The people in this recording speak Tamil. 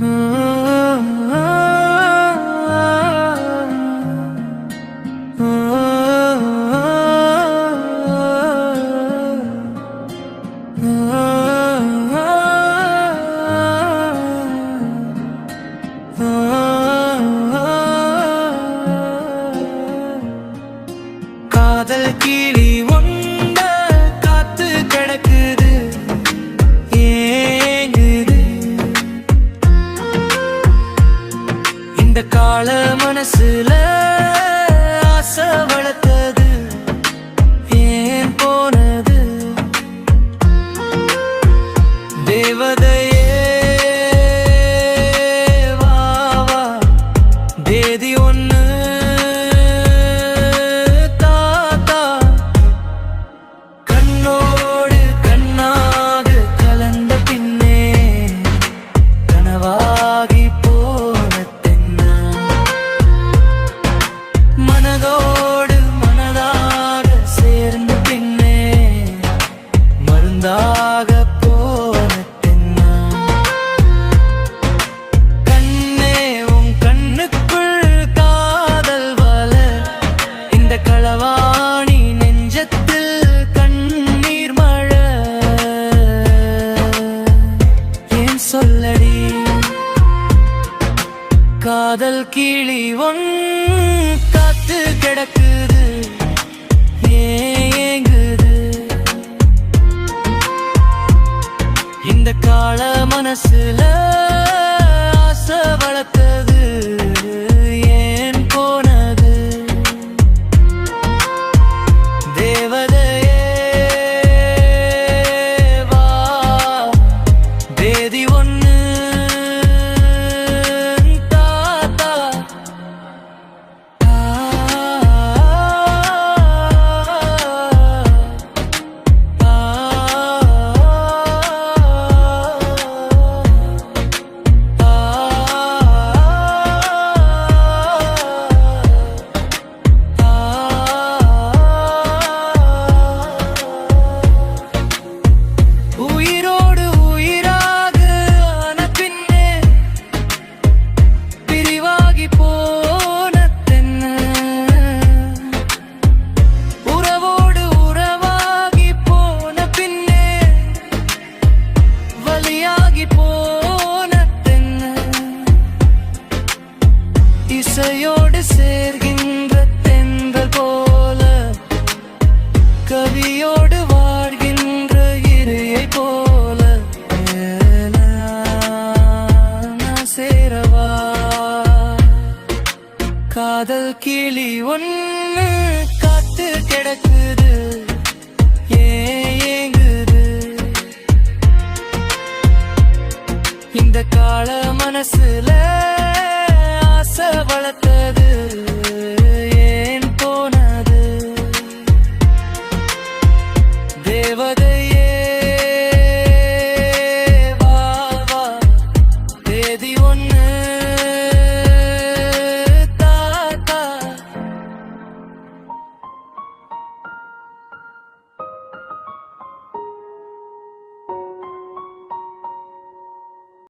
Mm. கால மனசுல ஆசை வளர்த்து காதல் கிளி ஒன் காத்து கிடக்குது ஏங்குது. இந்த கால மனசுல இசையோடு சேர்கின்ற தென்றல் போல கவியோடு வாழ்கின்ற இறையை போல சேரவா? காதல் கிளி ஒன்று காத்து கிடக்குது ஏங்குது. இந்த கால மனசுல ஆசை வளர்த்தது ஏன் போனது தேவதை